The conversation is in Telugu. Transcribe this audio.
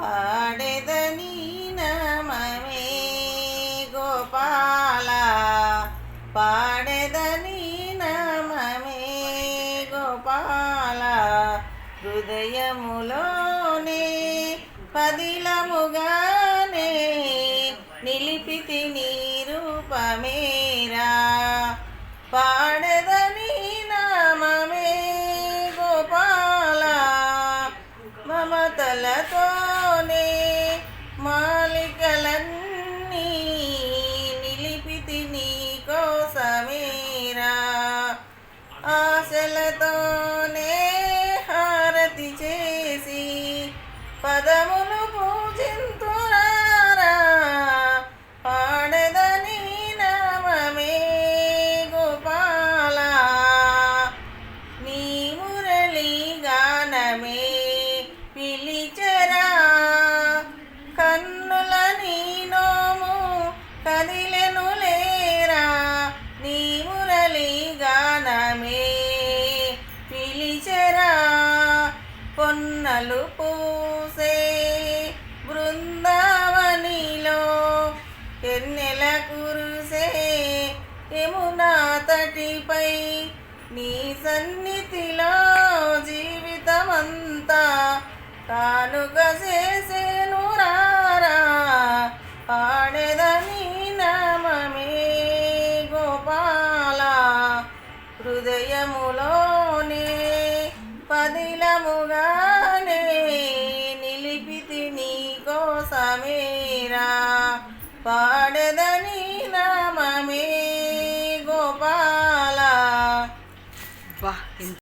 పాడెదని నమమే గోపాల. పాడెదని నమమే గోపాల. హృదయములోనే పదిలముగానే నిలిపితి నీ పాడదని పాడెదని నామమే గోపాల. మమతలతో ఆశలతోనే హారతి చేసి పదములు పూజింతురారా పాడదని నామమే గోపాల. నీ మురళి గానమే పిలిచరా? కన్నుల నీ నోము కదిలెను పొన్నలు పూసే బృందావనిలో ఎన్నెల కురుసే యమునా తటిపై నీ సన్నిధిలో జీవితమంతా కానుక చేసేను రారా. పాడెదని నామమే గోపాల. అదిలముగానే నిలిపితి నీ కోసమే.